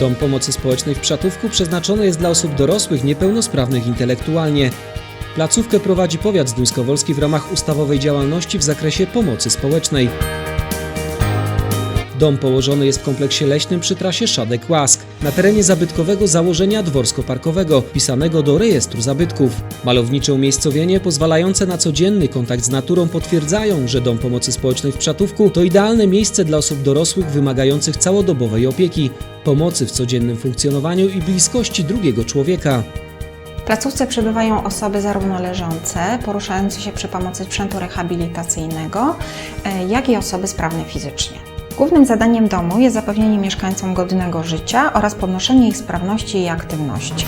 Dom Pomocy Społecznej w Przatówku przeznaczony jest dla osób dorosłych niepełnosprawnych intelektualnie. Placówkę prowadzi powiat zduńskowolski w ramach ustawowej działalności w zakresie pomocy społecznej. Dom położony jest w kompleksie leśnym przy trasie Szadek-Łask, na terenie zabytkowego założenia dworsko-parkowego, wpisanego do rejestru zabytków. Malownicze umiejscowienie pozwalające na codzienny kontakt z naturą potwierdzają, że Dom Pomocy Społecznej w Przatówku to idealne miejsce dla osób dorosłych wymagających całodobowej opieki, pomocy w codziennym funkcjonowaniu i bliskości drugiego człowieka. W placówce przebywają osoby zarówno leżące, poruszające się przy pomocy sprzętu rehabilitacyjnego, e, jak i osoby sprawne fizycznie. Głównym zadaniem domu jest zapewnienie mieszkańcom godnego życia oraz podnoszenie ich sprawności i aktywności.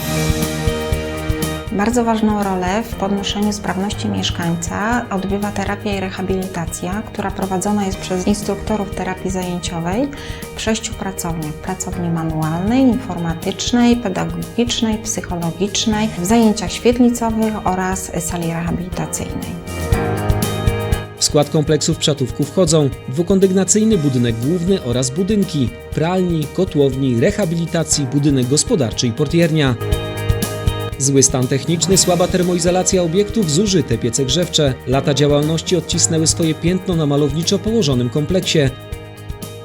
Bardzo ważną rolę w podnoszeniu sprawności mieszkańca odgrywa terapia i rehabilitacja, która prowadzona jest przez instruktorów terapii zajęciowej w sześciu pracowniach. Pracowni manualnej, informatycznej, pedagogicznej, psychologicznej, w zajęciach świetlicowych oraz sali rehabilitacyjnej. Skład kompleksu w Przatówku wchodzą dwukondygnacyjny budynek główny oraz budynki pralni, kotłowni, rehabilitacji, budynek gospodarczy i portiernia. Zły stan techniczny, słaba termoizolacja obiektów, zużyte piece grzewcze. Lata działalności odcisnęły swoje piętno na malowniczo położonym kompleksie.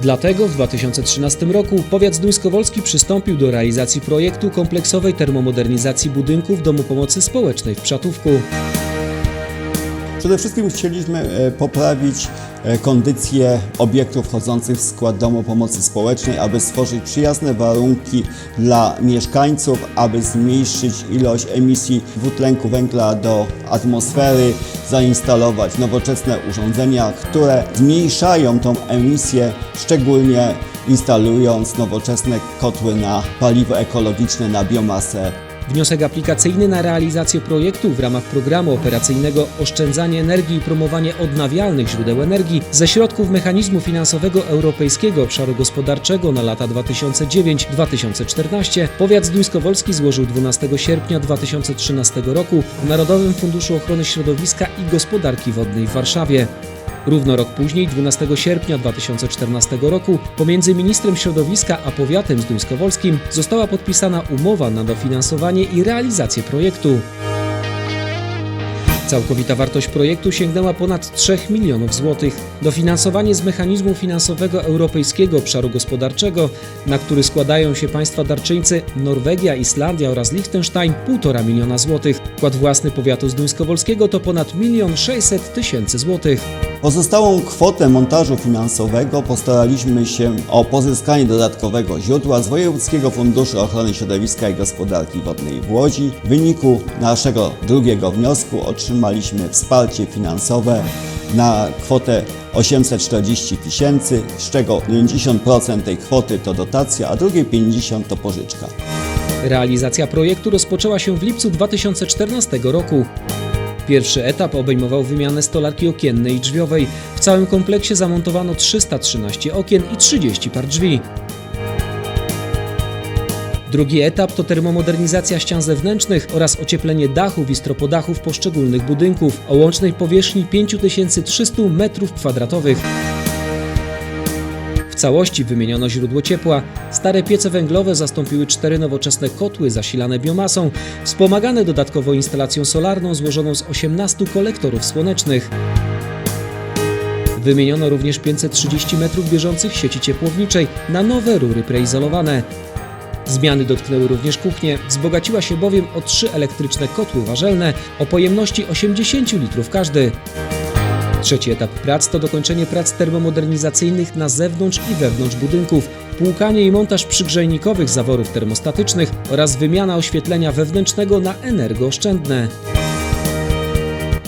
Dlatego w 2013 roku powiat zduńskowolski przystąpił do realizacji projektu kompleksowej termomodernizacji budynków Domu Pomocy Społecznej w Przatówku. Przede wszystkim chcieliśmy e, poprawić e, kondycję obiektów wchodzących w skład Domu Pomocy Społecznej, aby stworzyć przyjazne warunki dla mieszkańców, aby zmniejszyć ilość emisji dwutlenku węgla do atmosfery, zainstalować nowoczesne urządzenia, które zmniejszają tą emisję, szczególnie instalując nowoczesne kotły na paliwo ekologiczne, na biomasę Wniosek aplikacyjny na realizację projektu w ramach programu operacyjnego Oszczędzanie energii i promowanie odnawialnych źródeł energii ze środków mechanizmu finansowego Europejskiego Obszaru Gospodarczego na lata 2009-2014 powiat zduńskowolski złożył 12 sierpnia 2013 roku w Narodowym Funduszu Ochrony Środowiska i Gospodarki Wodnej w Warszawie. Równo rok później, 12 sierpnia 2014 roku, pomiędzy ministrem środowiska a powiatem zduńskowolskim została podpisana umowa na dofinansowanie i realizację projektu. Całkowita wartość projektu sięgnęła ponad 3 milionów złotych. Dofinansowanie z mechanizmu finansowego Europejskiego Obszaru Gospodarczego, na który składają się państwa darczyńcy Norwegia, Islandia oraz Liechtenstein, 1,5 miliona złotych. Wkład własny powiatu zduńskowolskiego to ponad 1 600 tysięcy złotych. Pozostałą kwotę montażu finansowego postaraliśmy się o pozyskanie dodatkowego źródła z Wojewódzkiego Funduszu Ochrony Środowiska i Gospodarki Wodnej w Łodzi. W wyniku naszego drugiego wniosku otrzymaliśmy wsparcie finansowe na kwotę 840 tysięcy, z czego 90% tej kwoty to dotacja, a drugie 50% to pożyczka. Realizacja projektu rozpoczęła się w lipcu 2014 roku. Pierwszy etap obejmował wymianę stolarki okiennej i drzwiowej. W całym kompleksie zamontowano 313 okien i 30 par drzwi. Drugi etap to termomodernizacja ścian zewnętrznych oraz ocieplenie dachów i stropodachów poszczególnych budynków o łącznej powierzchni 5300 m2. W całości wymieniono źródło ciepła. Stare piece węglowe zastąpiły cztery nowoczesne kotły zasilane biomasą, wspomagane dodatkowo instalacją solarną złożoną z 18 kolektorów słonecznych. Wymieniono również 530 metrów bieżących sieci ciepłowniczej na nowe rury preizolowane. Zmiany dotknęły również kuchnię, wzbogaciła się bowiem o trzy elektryczne kotły warzelne o pojemności 80 litrów każdy. Trzeci etap prac to dokończenie prac termomodernizacyjnych na zewnątrz i wewnątrz budynków, płukanie i montaż przygrzejnikowych zaworów termostatycznych oraz wymiana oświetlenia wewnętrznego na energooszczędne.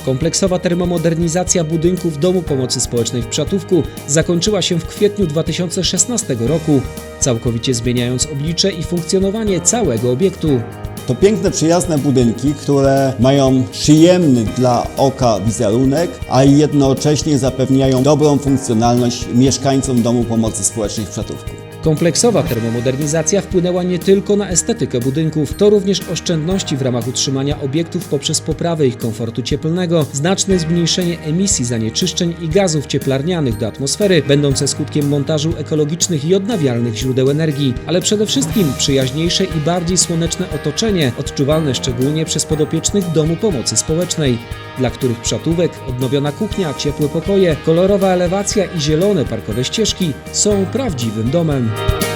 Kompleksowa termomodernizacja budynków Domu Pomocy Społecznej w Przatówku zakończyła się w kwietniu 2016 roku, całkowicie zmieniając oblicze i funkcjonowanie całego obiektu. To piękne, przyjazne budynki, które mają przyjemny dla oka wizerunek, a jednocześnie zapewniają dobrą funkcjonalność mieszkańcom Domu Pomocy Społecznej w Przatówku. Kompleksowa termomodernizacja wpłynęła nie tylko na estetykę budynków, to również oszczędności w ramach utrzymania obiektów poprzez poprawę ich komfortu cieplnego, znaczne zmniejszenie emisji zanieczyszczeń i gazów cieplarnianych do atmosfery, będące skutkiem montażu ekologicznych i odnawialnych źródeł energii, ale przede wszystkim przyjaźniejsze i bardziej słoneczne otoczenie, odczuwalne szczególnie przez podopiecznych Domu Pomocy Społecznej, dla których przatówek, odnowiona kuchnia, ciepłe pokoje, kolorowa elewacja i zielone parkowe ścieżki są prawdziwym domem. soon.